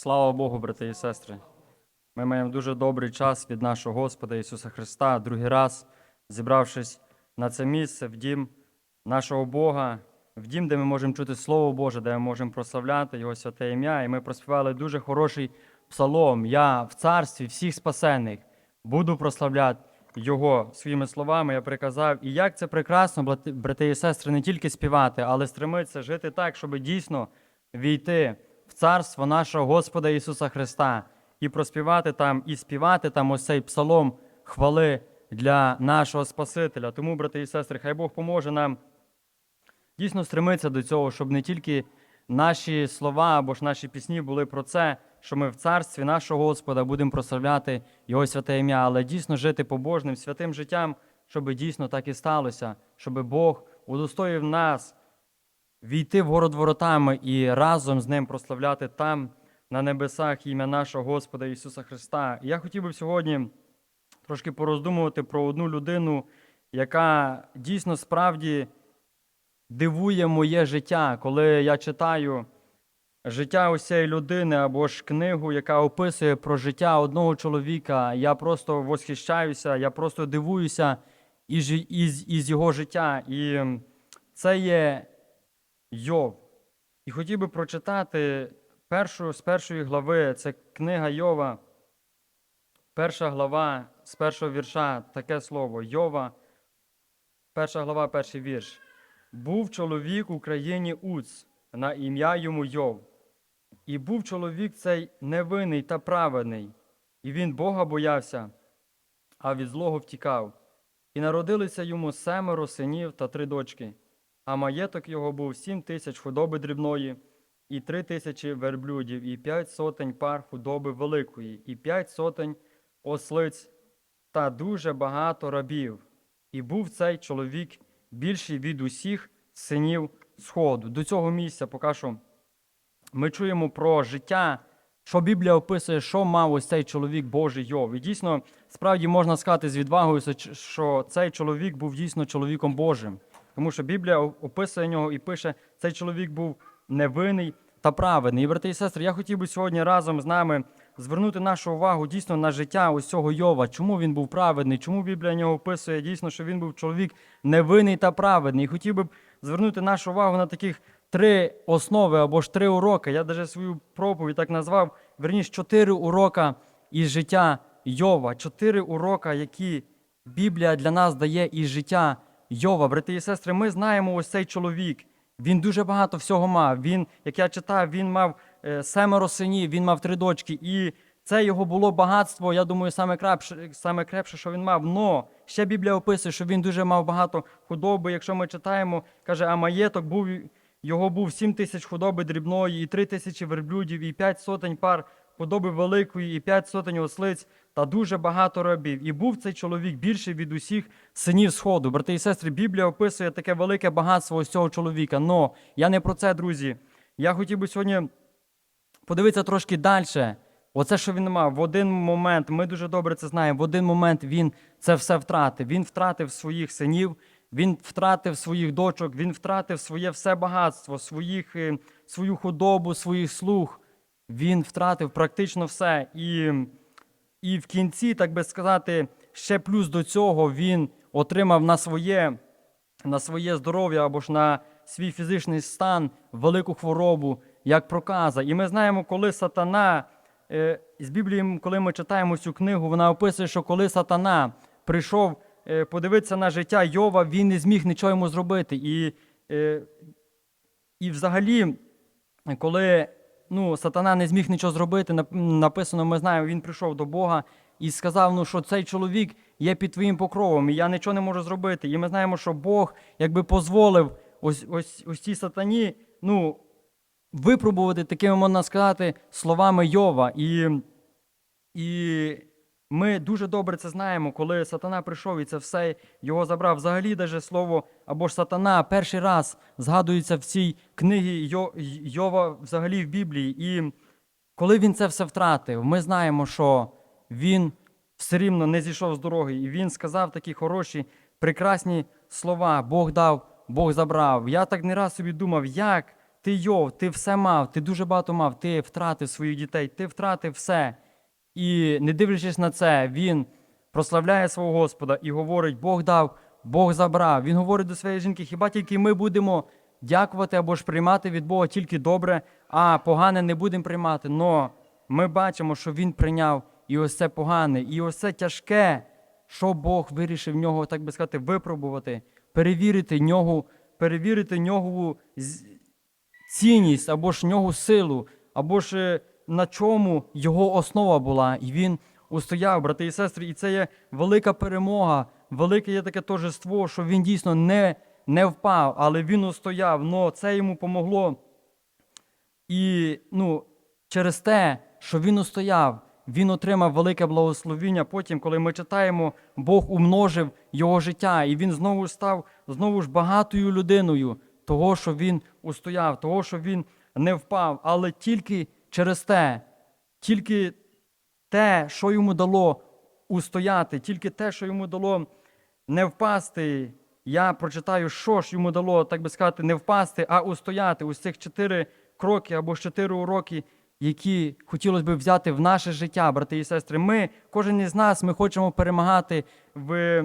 Слава Богу, брати і сестри. Ми маємо дуже добрий час від нашого Господа Ісуса Христа, другий раз зібравшись на це місце, в дім нашого Бога, в дім, де ми можемо чути Слово Боже, де ми можемо прославляти Його святе ім'я. І ми проспівали дуже хороший псалом. Я в царстві всіх спасених буду прославляти Його своїми словами. Я приказав. І як це прекрасно, брати- і сестри, не тільки співати, але стремитися жити так, щоб дійсно війти в царство нашого Господа Ісуса Христа і проспівати там, і співати там ось цей псалом хвали для нашого Спасителя. Тому, брати і сестри, хай Бог поможе нам дійсно стремитися до цього, щоб не тільки наші слова або ж наші пісні були про це, що ми в царстві нашого Господа будемо прославляти Його святе ім'я, але дійсно жити побожним, святим життям, щоб дійсно так і сталося, щоб Бог удостоїв нас війти в город воротами і разом з ним прославляти там, на небесах, ім'я нашого Господа Ісуса Христа. І я хотів би сьогодні трошки пороздумувати про одну людину, яка дійсно справді дивує моє життя, коли я читаю життя ось цієї людини або ж книгу, яка описує про життя одного чоловіка. Я просто восхищаюся, я просто дивуюся із, із, із його життя. І це є Йов. І хотів би прочитати першу, з першої глави, це книга Йова, перша глава з першого вірша, таке слово Йова, перша глава, перший вірш. Був чоловік у країні Уц, на ім'я йому Йов. І був чоловік цей невинний та праведний, і він Бога боявся, а від злого втікав. І народилися йому семеро синів та три дочки, а маєток його був сім тисяч худоби дрібної, і три тисячі верблюдів, і п'ять сотень пар худоби великої, і п'ять сотень ослиць та дуже багато рабів. І був цей чоловік більший від усіх синів Сходу. До цього місця поки що ми чуємо про життя, що Біблія описує, що мав ось цей чоловік Божий Йов. І дійсно, справді можна сказати з відвагою, що цей чоловік був дійсно чоловіком Божим. Тому що Біблія описує нього і пише, цей чоловік був невинний та праведний. І, брати і сестри, я хотів би сьогодні разом з нами звернути нашу увагу дійсно на життя ось цього Йова. Чому він був праведний? Чому Біблія нього описує дійсно, що він був чоловік невинний та праведний? І хотів би звернути нашу увагу на таких три основи або ж три уроки. Я навіть свою проповідь так назвав, верніше, чотири урока із життя Йова. Чотири урока, які Біблія для нас дає із життя Йова. Брати і сестри, ми знаємо ось цей чоловік. Він дуже багато всього мав. Він, як я читав, він мав е, семеро синів, він мав три дочки. І це його було багатство, я думаю, саме крепше, саме крепше, що він мав. Но ще Біблія описує, що він дуже мав багато худоби. Якщо ми читаємо, каже, а маєток був його був сім тисяч худоби дрібної, і три тисячі верблюдів, і п'ять сотень пар худоби великої, і п'ять сотень ослиць, та дуже багато рабів. І був цей чоловік більший від усіх синів Сходу. Брати і сестри, Біблія описує таке велике багатство ось цього чоловіка. Но я не про це, друзі. Я хотів би сьогодні подивитися трошки далі. Оце, що він мав, в один момент, ми дуже добре це знаємо, в один момент він це все втратив. Він втратив своїх синів, він втратив своїх дочок, він втратив своє все багатство, своїх, е, свою худобу, своїх слуг. Він втратив практично все. І, і в кінці, так би сказати, ще плюс до цього він отримав на своє, на своє здоров'я або ж на свій фізичний стан велику хворобу, як проказа. І ми знаємо, коли сатана. Е, з Біблії, коли ми читаємо цю книгу, вона описує, що коли сатана прийшов е, подивитися на життя Йова, він не зміг нічого йому зробити. І, е, і взагалі, коли ну, сатана не зміг нічого зробити, написано, ми знаємо, він прийшов до Бога і сказав, ну, що цей чоловік є під твоїм покровом, і я нічого не можу зробити. І ми знаємо, що Бог якби дозволив ось, ось, ось цій сатані, ну, випробувати такими, можна сказати, словами Йова. І, і ми дуже добре це знаємо, коли сатана прийшов і це все його забрав. Взагалі, даже слово або ж сатана перший раз згадується в цій книгі Йо- Йова взагалі в Біблії. І коли він це все втратив, ми знаємо, що він все рівно не зійшов з дороги. І він сказав такі хороші, прекрасні слова. Бог дав, Бог забрав. Я так не раз собі думав, як ти Йов, ти все мав, ти дуже багато мав, ти втратив своїх дітей, ти втратив все. І не дивлячись на це, він прославляє свого Господа і говорить: Бог дав, Бог забрав. Він говорить до своєї жінки, хіба тільки ми будемо дякувати або ж приймати від Бога тільки добре, а погане не будемо приймати. Но ми бачимо, що він прийняв і ось це погане, і ось це тяжке, що Бог вирішив в нього, так би сказати, випробувати, перевірити нього, перевірити нього цінність або ж нього силу, або ж е, на чому його основа була. І він устояв, брати і сестри, і це є велика перемога, велике є таке торжество, що він дійсно не, не впав, але він устояв. Но це йому помогло. І ну, через те, що він устояв, він отримав велике благословіння. Потім, коли ми читаємо, Бог умножив його життя, і він знову став знову ж багатою людиною, того, що він устояв, того, що він не впав. Але тільки через те, тільки те, що йому дало устояти, тільки те, що йому дало не впасти. Я прочитаю, що ж йому дало, так би сказати, не впасти, а устояти. Ось цих чотири кроки або чотири уроки, які хотілося б взяти в наше життя, брати і сестри. Ми, кожен із нас, ми хочемо перемагати в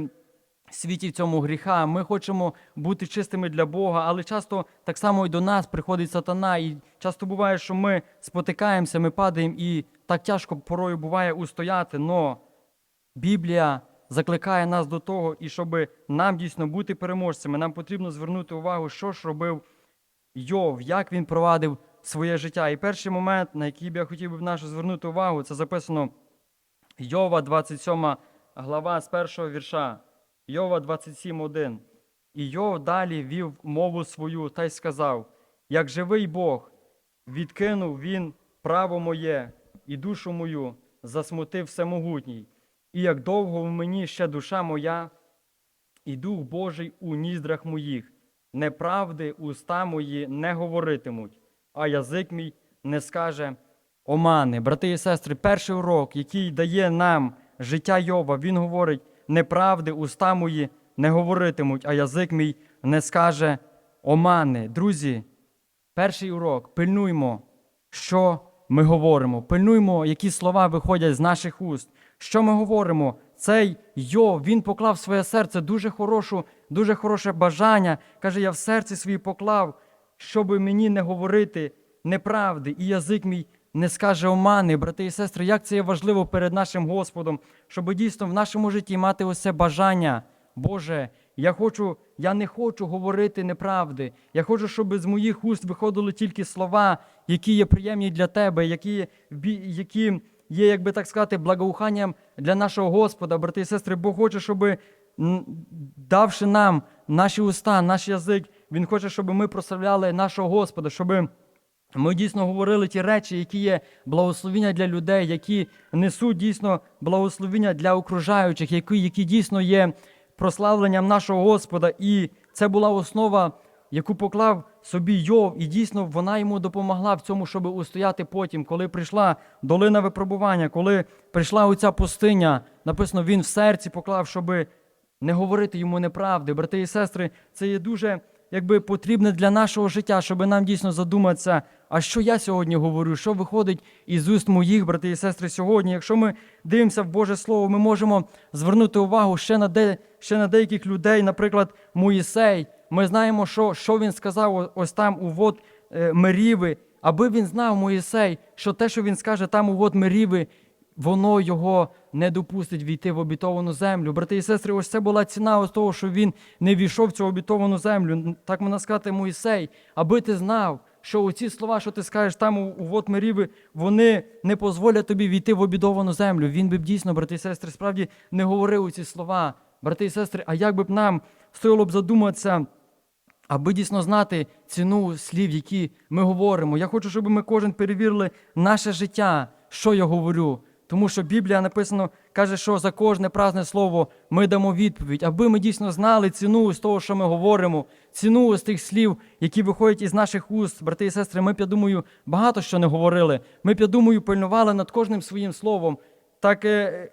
світі цьому гріха. Ми хочемо бути чистими для Бога, але часто так само і до нас приходить сатана. І часто буває, що ми спотикаємося, ми падаємо, і так тяжко порою буває устояти. Но Біблія закликає нас до того, і щоб нам дійсно бути переможцями, нам потрібно звернути увагу, що ж робив Йов, як він провадив своє життя. І перший момент, на який б я хотів би нашу звернути увагу, це записано Йова, 27 глава з першого вірша. Йова 27.1. І Йов далі вів мову свою та й сказав: Як живий Бог, відкинув він право моє і душу мою, засмутив всемогутній, і як довго в мені ще душа моя, і Дух Божий у ніздрах моїх, неправди уста мої не говоритимуть, а язик мій не скаже омани. Брати і сестри, перший урок, який дає нам життя Йова, він говорить: неправди уста мої не говоритимуть, а язик мій не скаже омани. Друзі, перший урок пильнуймо, що ми говоримо, пильнуймо, які слова виходять з наших уст. Що ми говоримо? Цей Йов, він поклав в своє серце дуже хорошу, дуже хороше бажання. Каже, я в серці свій поклав, щоб мені не говорити неправди, і язик мій не скаже омани. Брати і сестри, як це є важливо перед нашим Господом, щоб дійсно в нашому житті мати це бажання. Боже, я хочу, я не хочу говорити неправди. Я хочу, щоб з моїх уст виходили тільки слова, які є приємні для тебе, які, які є, як би так сказати, благоуханням для нашого Господа, брати і сестри. Бог хоче, щоб давши нам наші уста, наш язик, Він хоче, щоб ми прославляли нашого Господа, щоб ми дійсно говорили ті речі, які є благословіння для людей, які несуть дійсно благословіння для окружаючих, які, які дійсно є прославленням нашого Господа. І це була основа, яку поклав собі Йов, і дійсно вона йому допомогла в цьому, щоб устояти потім, коли прийшла долина випробування, коли прийшла оця пустиня, написано, він в серці поклав, щоби не говорити йому неправди. Брати і сестри, це є дуже якби потрібне для нашого життя, щоб нам дійсно задуматися, а що я сьогодні говорю, що виходить із уст моїх, брати і сестри, сьогодні. Якщо ми дивимося в Боже Слово, ми можемо звернути увагу ще на, де, ще на деяких людей, наприклад, Моїсей. Ми знаємо, що, що він сказав ось там у вод е, Меріви, аби він знав Моїсей, що те, що він скаже там у вод Меріви, воно його не допустить війти в обітовану землю. Брати і сестри, ось це була ціна ось того, що він не війшов в цю обітовану землю. Так можна сказати, Моїсей, аби ти знав, що оці слова, що ти скажеш там у, у вод Меріви, вони не дозволять тобі війти в обітовану землю. Він би б дійсно, брати і сестри, справді не говорив ці слова. Брати і сестри, а як би б нам стоїло б задуматися, аби дійсно знати ціну слів, які ми говоримо. Я хочу, щоб ми кожен перевірили наше життя, що я говорю. Тому що Біблія написано, каже, що за кожне празне слово ми дамо відповідь, аби ми дійсно знали ціну з того, що ми говоримо, ціну з тих слів, які виходять із наших уст, брати і сестри. Ми я думаю, багато що не говорили. Ми я думаю, пильнували над кожним своїм словом. Так е,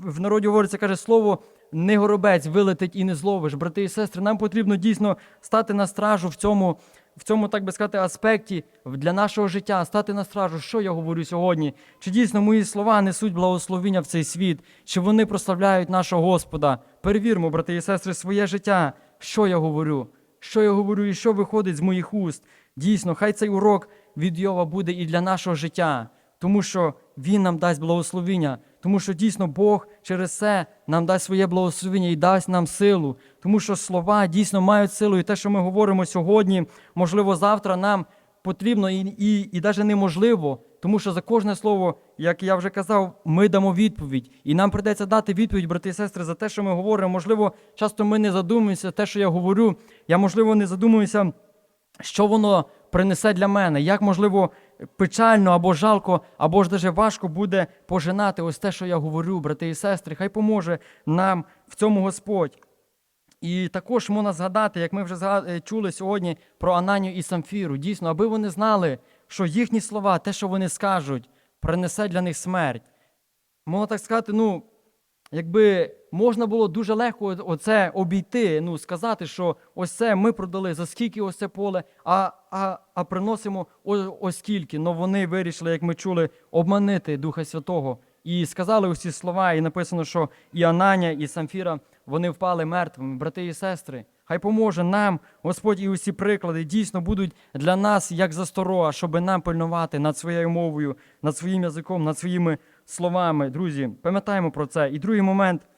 в народі говориться, каже, слово не горобець вилетить і не зловиш. Брати і сестри, нам потрібно дійсно стати на стражу в цьому, в цьому, так би сказати, аспекті для нашого життя, стати на стражу, що я говорю сьогодні? Чи дійсно мої слова несуть благословіння в цей світ? Чи вони прославляють нашого Господа? Перевірмо, брати і сестри, своє життя, що я говорю, що я говорю і що виходить з моїх уст. Дійсно, хай цей урок від Йова буде і для нашого життя, тому що Він нам дасть благословіння, тому що дійсно Бог через це нам дасть своє благословіння і дасть нам силу, тому що слова дійсно мають силу, і те, що ми говоримо сьогодні, можливо, завтра нам потрібно і, і, і навіть неможливо, тому що за кожне слово, як я вже казав, ми дамо відповідь. І нам прийдеться дати відповідь, брати і сестри, за те, що ми говоримо. Можливо, часто ми не задумуємося, те, що я говорю. Я, можливо, не задумуюся, що воно принесе для мене, як можливо печально або жалко, або ж даже важко буде пожинати ось те, що я говорю, брати і сестри. Хай поможе нам в цьому Господь. І також можна згадати, як ми вже е, чули сьогодні про Ананію і Самфіру. Дійсно, аби вони знали, що їхні слова, те, що вони скажуть, принесе для них смерть. Можна так сказати, ну, якби можна було дуже легко оце обійти, ну, сказати, що ось це ми продали, за скільки ось це поле, а, а, а приносимо ось скільки. Но вони вирішили, як ми чули, обманити Духа Святого. І сказали усі слова, і написано, що і Ананя, і Самфіра вони впали мертвими, брати і сестри. Хай поможе нам, Господь, і усі приклади дійсно будуть для нас як засторога, щоб нам пильнувати над своєю мовою, над своїм язиком, над своїми словами. Друзі, пам'ятаємо про це. І другий момент,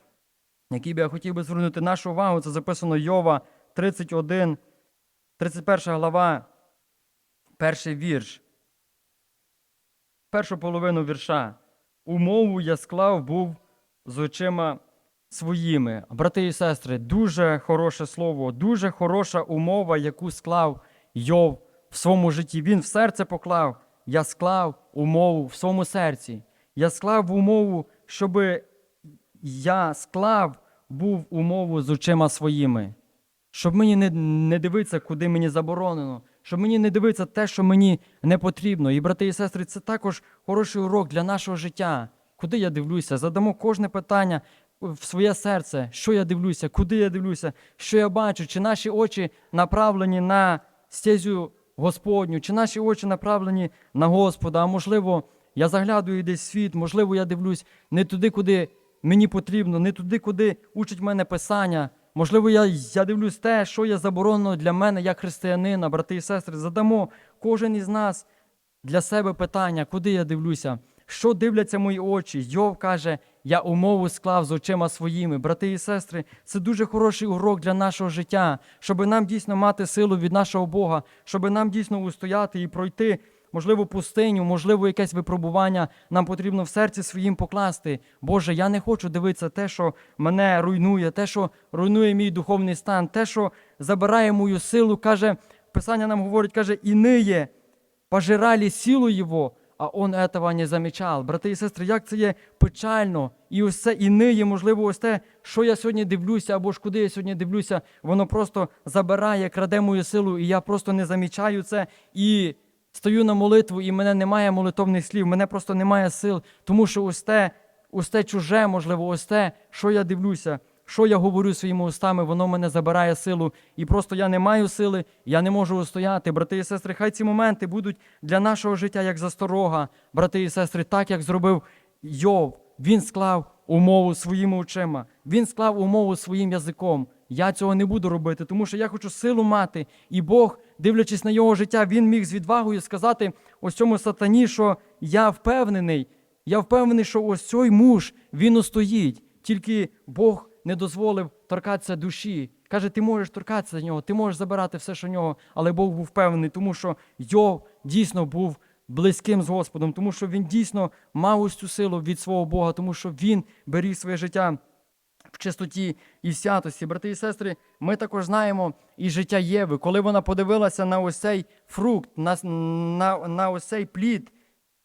який би я хотів би звернути нашу увагу, це записано Йова 31, 31 глава, перший вірш. Першу половину вірша. Умову я склав був з очима своїми. Брати і сестри, дуже хороше слово, дуже хороша умова, яку склав Йов в своєму житті. Він в серце поклав. Я склав умову в своєму серці. Я склав умову, щоб я склав був умову з очима своїми. Щоб мені не, не дивитися, куди мені заборонено, щоб мені не дивитися те, що мені не потрібно. І, брати і сестри, це також хороший урок для нашого життя. Куди я дивлюся? Задамо кожне питання в своє серце, що я дивлюся, куди я дивлюся, що я бачу, чи наші очі направлені на стезю Господню, чи наші очі направлені на Господа, а можливо, я заглядую десь в світ, можливо, я дивлюсь не туди, куди мені потрібно, не туди, куди учить мене Писання. Можливо, я, я дивлюсь те, що є заборонено для мене як християнина, брати і сестри. Задамо кожен із нас для себе питання, куди я дивлюся, що дивляться мої очі. Йов каже, я умову склав з очима своїми. Брати і сестри, це дуже хороший урок для нашого життя, щоб нам дійсно мати силу від нашого Бога, щоб нам дійсно устояти і пройти. Можливо, пустиню, можливо, якесь випробування нам потрібно в серці своїм покласти. Боже, я не хочу дивитися те, що мене руйнує, те, що руйнує мій духовний стан, те, що забирає мою силу, каже, Писання нам говорить, каже, і ниє, пожирали силу Його, а он этого не замічав. Брати і сестри, як це є печально. І ось це і ниє, можливо, ось те, що я сьогодні дивлюся, або ж куди я сьогодні дивлюся, воно просто забирає, краде мою силу, і я просто не замічаю це. І стою на молитву, і мене немає молитовних слів, мене просто немає сил, тому що ось те, ось те чуже, можливо, ось те, що я дивлюся, що я говорю своїми устами, воно мене забирає силу, і просто я не маю сили, я не можу устояти. Брати і сестри, хай ці моменти будуть для нашого життя як засторога, брати і сестри, так як зробив Йов. Він склав умову своїми очима, він склав умову своїм язиком. Я цього не буду робити, тому що я хочу силу мати. І Бог, дивлячись на його життя, він міг з відвагою сказати ось цьому сатані, що я впевнений, я впевнений, що ось цей муж він устоїть. Тільки Бог не дозволив торкатися душі. Каже, ти можеш торкатися нього, ти можеш забирати все, що в нього, але Бог був впевнений, тому що Йов дійсно був близьким з Господом, тому що він дійсно мав ось цю силу від свого Бога, тому що він беріг своє життя в чистоті і святості. Брати і сестри, ми також знаємо і життя Єви, коли вона подивилася на ось цей фрукт, на, на, на ось цей плід.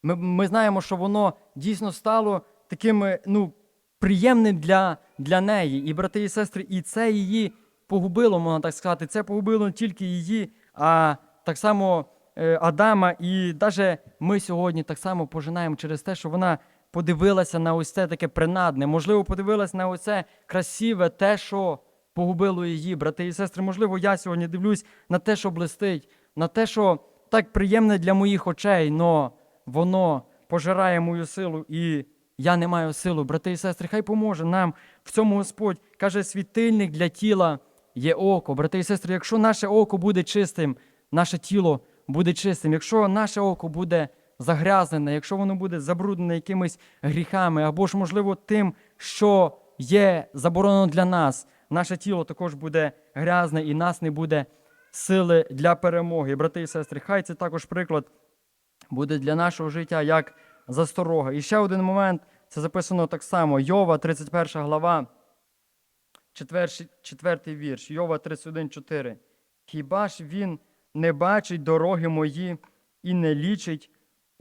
Ми, ми знаємо, що воно дійсно стало таким е, ну, приємним для, для неї. І брати і сестри, і це її погубило, можна так сказати. Це погубило не тільки її, а так само е, Адама. І навіть ми сьогодні так само пожинаємо через те, що вона подивилася на ось це таке принадне. Можливо, подивилася на ось це красиве, те, що погубило її, брати і сестри. Можливо, я сьогодні дивлюсь на те, що блистить. на те, що так приємне для моїх очей, но воно пожирає мою силу, і я не маю силу. Брати і сестри, хай поможе нам в цьому Господь. Каже, світильник для тіла є око. Брати і сестри, якщо наше око буде чистим, наше тіло буде чистим. Якщо наше око буде загрязнене, якщо воно буде забруднене якимись гріхами, або ж, можливо, тим, що є заборонено для нас, наше тіло також буде грязне і нас не буде сили для перемоги. Брати і сестри, хай це також приклад буде для нашого життя як засторога. І ще один момент, це записано так само. Йова, 31 глава, 4, 4 вірш, Йова 31,4. Хіба ж він не бачить дороги мої і не лічить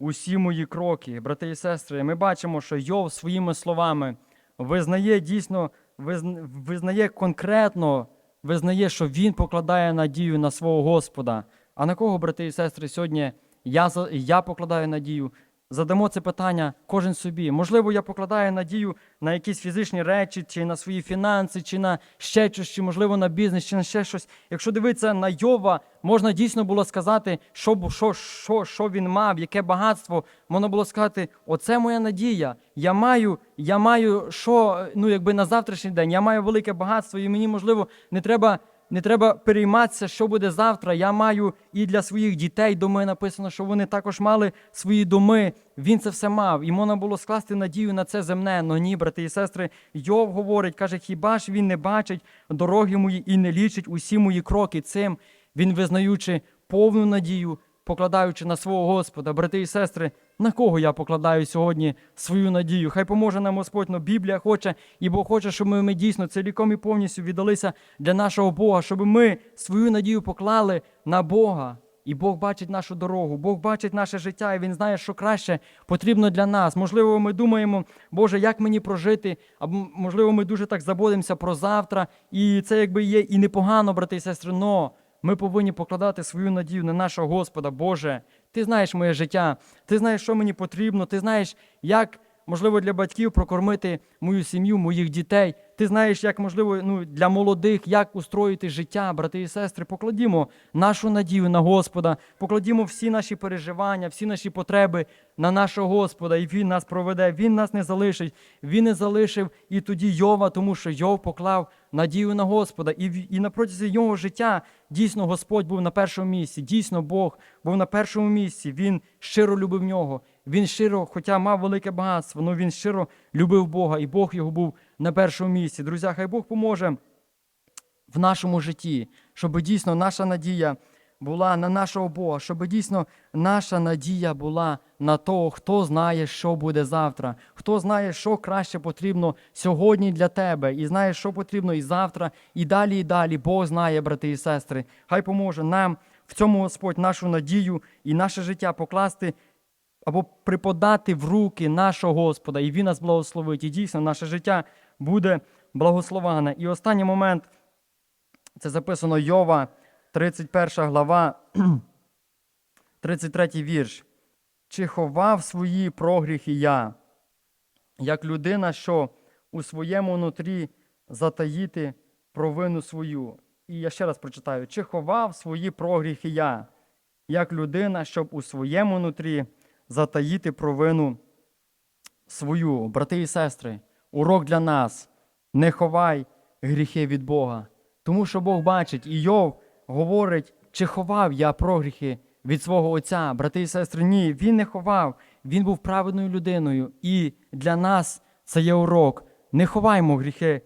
усі мої кроки? Брати і сестри, ми бачимо, що Йов своїми словами визнає дійсно, визн- визнає конкретно, визнає, що він покладає надію на свого Господа. А на кого, брати і сестри, сьогодні я, я покладаю надію? Задамо це питання кожен собі. Можливо, я покладаю надію на якісь фізичні речі, чи на свої фінанси, чи на ще щось, чи можливо на бізнес, чи на ще щось. Якщо дивитися на Йова, можна дійсно було сказати, що, що, що, що він мав, яке багатство. Можна було сказати, оце моя надія. Я маю, я маю що, ну якби на завтрашній день, я маю велике багатство, і мені можливо не треба. Не треба перейматися, що буде завтра. Я маю і для своїх дітей доми написано, що вони також мали свої доми. Він це все мав. І можна було скласти надію на це земне. Но ні, брати і сестри, Йов говорить, каже, хіба ж він не бачить дороги мої і не лічить усі мої кроки цим, він визнаючи повну надію, покладаючи на свого Господа, брати і сестри, на кого я покладаю сьогодні свою надію? Хай поможе нам Господь, но Біблія хоче, і Бог хоче, щоб ми, ми дійсно ціліком і повністю віддалися для нашого Бога, щоб ми свою надію поклали на Бога. І Бог бачить нашу дорогу, Бог бачить наше життя, і Він знає, що краще потрібно для нас. Можливо, ми думаємо, Боже, як мені прожити, або можливо, ми дуже так забудемося про завтра, і це якби є і непогано, брати і сестри, но ми повинні покладати свою надію на нашого Господа. Боже, ти знаєш моє життя, ти знаєш, що мені потрібно, ти знаєш, як можливо для батьків прокормити мою сім'ю, моїх дітей. Ти знаєш, як можливо ну, для молодих, як устроїти життя, брати і сестри. Покладімо нашу надію на Господа, покладімо всі наші переживання, всі наші потреби на нашого Господа, і Він нас проведе, Він нас не залишить, Він не залишив і тоді Йова, тому що Йов поклав надію на Господа. І, і на протязі його життя дійсно Господь був на першому місці. Дійсно, Бог був на першому місці. Він щиро любив нього. Він щиро, хоча мав велике багатство, але він щиро любив Бога, і Бог його був на першому місці. Друзі, хай Бог поможе в нашому житті, щоб дійсно наша надія була на нашого Бога, щоб дійсно наша надія була на того, хто знає, що буде завтра, хто знає, що краще потрібно сьогодні для тебе, і знає, що потрібно і завтра, і далі, і далі. Бог знає, брати і сестри. Хай поможе нам в цьому Господь нашу надію і наше життя покласти або приподати в руки нашого Господа, і Він нас благословить. І дійсно наше життя буде благословане. І останній момент це записано Йова, 31 глава, 33 вірш. Чи ховав свої прогріхи я, як людина, що у своєму нутрі затаїти провину свою. І я ще раз прочитаю: чи ховав свої прогріхи я, як людина, щоб у своєму нутрі затаїти провину свою. Брати і сестри, урок для нас. Не ховай гріхи від Бога. Тому що Бог бачить, і Йов говорить, чи ховав я прогріхи від свого Отця. Брати і сестри, ні, він не ховав, він був праведною людиною. І для нас це є урок. Не ховаймо гріхи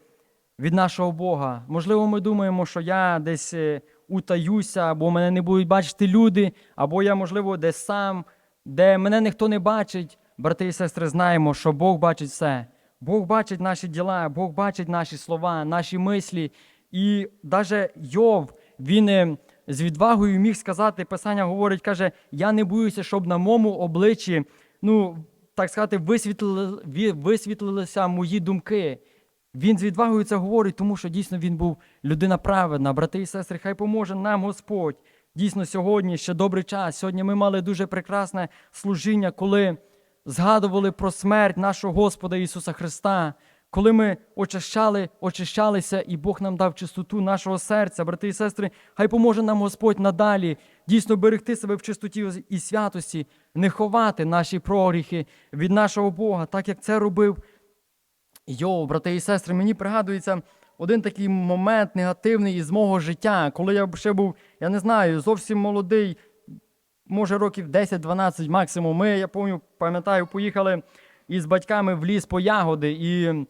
від нашого Бога. Можливо, ми думаємо, що я десь е, утаюся, або мене не будуть бачити люди, або я, можливо, десь сам, де мене ніхто не бачить. Брати і сестри, знаємо, що Бог бачить все. Бог бачить наші діла, Бог бачить наші слова, наші мислі. І навіть Йов, він е, з відвагою міг сказати, Писання говорить, каже: Я не боюся, щоб на моєму обличчі, ну, так сказати, висвітлили, висвітлилися мої думки. Він з відвагою це говорить, тому що дійсно він був людина праведна. Брати і сестри, хай поможе нам Господь. Дійсно, сьогодні ще добрий час. Сьогодні ми мали дуже прекрасне служіння, коли згадували про смерть нашого Господа Ісуса Христа, коли ми очищали, очищалися, і Бог нам дав чистоту нашого серця, брати і сестри, хай поможе нам Господь надалі дійсно берегти себе в чистоті і святості, не ховати наші прогріхи від нашого Бога, так як це робив Йо, брати і сестри, мені пригадується один такий момент негативний із мого життя, коли я ще був, я не знаю, зовсім молодий, може років 10-12 максимум. Ми, я пам'ятаю, поїхали із батьками в ліс по ягоди. І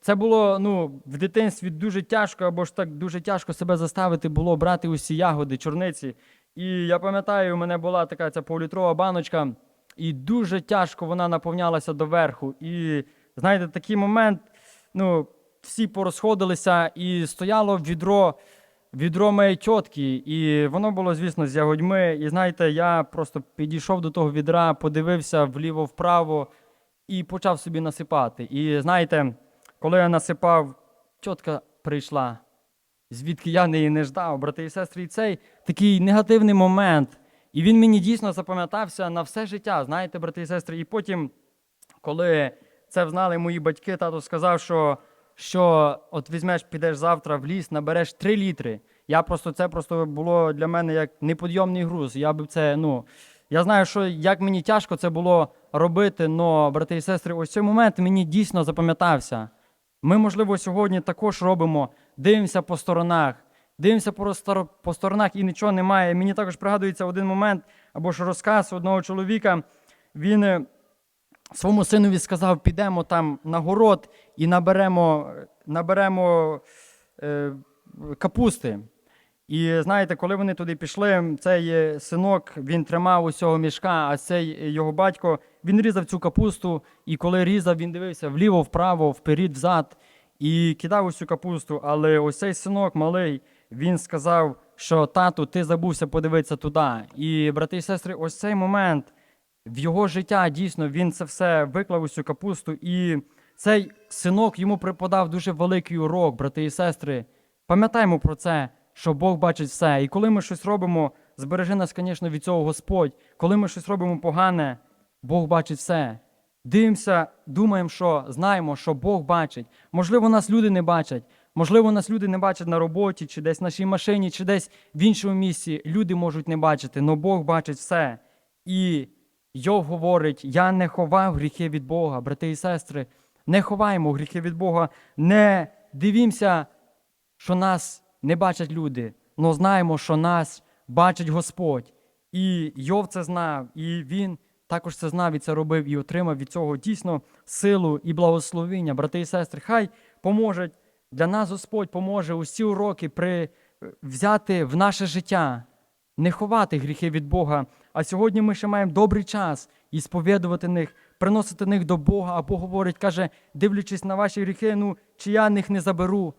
це було ну, в дитинстві дуже тяжко, або ж так дуже тяжко себе заставити було брати усі ягоди, чорниці. І я пам'ятаю, у мене була така ця півлітрова баночка, і дуже тяжко вона наповнялася доверху. І знаєте, такий момент, ну, всі порозходилися, і стояло відро, відро моєї тітки, і воно було, звісно, з ягодьми. І знаєте, я просто підійшов до того відра, подивився вліво-вправо і почав собі насипати. І знаєте, коли я насипав, тітка прийшла, звідки я неї не ждав, брати і сестри, і цей такий негативний момент. І він мені дійсно запам'ятався на все життя, знаєте, брати і сестри. І потім, коли це взнали мої батьки, тато сказав, що, що от візьмеш, підеш завтра в ліс, набереш 3 літри. Я просто це просто було для мене як неподйомний груз. Я би це, ну, я знаю, що як мені тяжко це було робити, але, брати і сестри, ось цей момент мені дійсно запам'ятався. Ми, можливо, сьогодні також робимо, дивимося по сторонах, дивимося по, по сторонах і нічого немає. Мені також пригадується один момент або ж розказ одного чоловіка. Він е, своєму синові сказав: підемо там на город і наберемо, наберемо е, капусти. І знаєте, коли вони туди пішли, цей е, синок він тримав усього мішка, а цей його батько він різав цю капусту, і коли різав, він дивився вліво, вправо, вперед, взад і кидав усю капусту. Але ось цей синок малий, він сказав, що тату, ти забувся подивитися туди. І брати і сестри, ось цей момент в його життя дійсно він це все виклав усю капусту, і цей синок йому преподав дуже великий урок, брати і сестри. Пам'ятаємо про це, що Бог бачить все. І коли ми щось робимо, збережи нас, звісно, від цього Господь. Коли ми щось робимо погане, Бог бачить все. Дивимося, думаємо, що знаємо, що Бог бачить. Можливо, нас люди не бачать. Можливо, нас люди не бачать на роботі, чи десь в нашій машині, чи десь в іншому місці. Люди можуть не бачити, але Бог бачить все. І Йов говорить: я не ховав гріхи від Бога, брати і сестри, не ховаємо гріхи від Бога, не дивімося, що нас не бачать люди, але знаємо, що нас бачить Господь. І Йов це знав, і він також це знав і це робив, і отримав від цього дійсно силу і благословіння. Брати і сестри, хай поможе для нас Господь поможе усі уроки при, взяти в наше життя не ховати гріхи від Бога. А сьогодні ми ще маємо добрий час і сповідувати них, приносити них до Бога. А Бог говорить, каже, дивлячись на ваші гріхи, ну чи я них не заберу.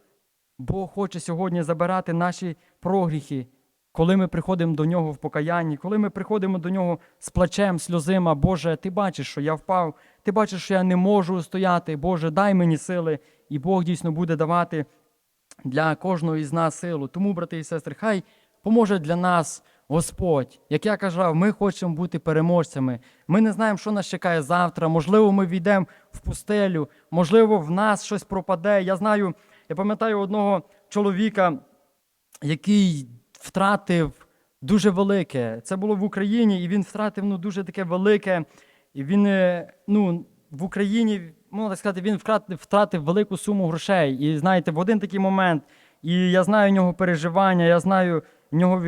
Бог хоче сьогодні забирати наші прогріхи, коли ми приходимо до нього в покаянні, коли ми приходимо до нього з плачем, сльозима, Боже, ти бачиш, що я впав, ти бачиш, що я не можу стояти. Боже, дай мені сили, і Бог дійсно буде давати для кожного із нас силу. Тому, брати і сестри, хай поможе для нас Господь. Як я казав, ми хочемо бути переможцями. Ми не знаємо, що нас чекає завтра. Можливо, ми війдемо в пустелю, можливо, в нас щось пропаде. Я знаю, я пам'ятаю одного чоловіка, який втратив дуже велике. Це було в Україні, і він втратив ну, дуже таке велике. І він е, ну, в Україні, можна так сказати, він втратив велику суму грошей. І знаєте, в один такий момент, і я знаю в нього переживання, я знаю в нього,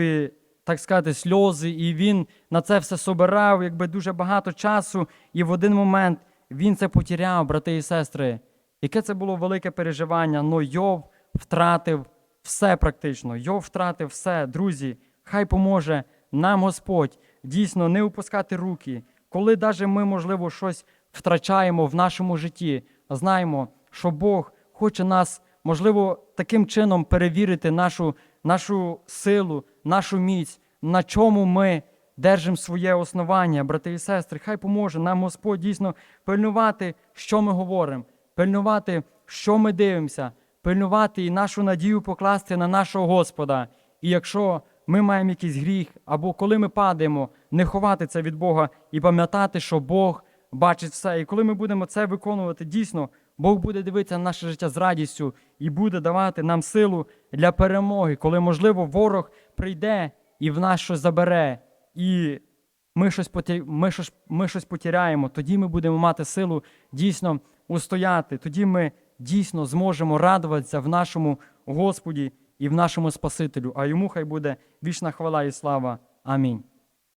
так сказати, сльози, і він на це все собирав, якби дуже багато часу, і в один момент він це потеряв, брати і сестри. Яке це було велике переживання? Ну, Йов втратив все практично. Йов втратив все. Друзі, хай поможе нам Господь дійсно не опускати руки. Коли навіть ми, можливо, щось втрачаємо в нашому житті, знаємо, що Бог хоче нас, можливо, таким чином перевірити нашу, нашу силу, нашу міць, на чому ми держимо своє основання, брати і сестри. Хай поможе нам Господь дійсно пильнувати, що ми говоримо, пильнувати, що ми дивимося, пильнувати і нашу надію покласти на нашого Господа. І якщо ми маємо якийсь гріх, або коли ми падаємо, не ховати це від Бога і пам'ятати, що Бог бачить все. І коли ми будемо це виконувати, дійсно, Бог буде дивитися на наше життя з радістю і буде давати нам силу для перемоги, коли, можливо, ворог прийде і в нас щось забере, і ми щось, ми щось, ми щось потіряємо, тоді ми будемо мати силу дійсно устояти. Тоді ми дійсно зможемо радуватися в нашому Господі і в нашому Спасителю. А йому хай буде вічна хвала і слава. Амінь.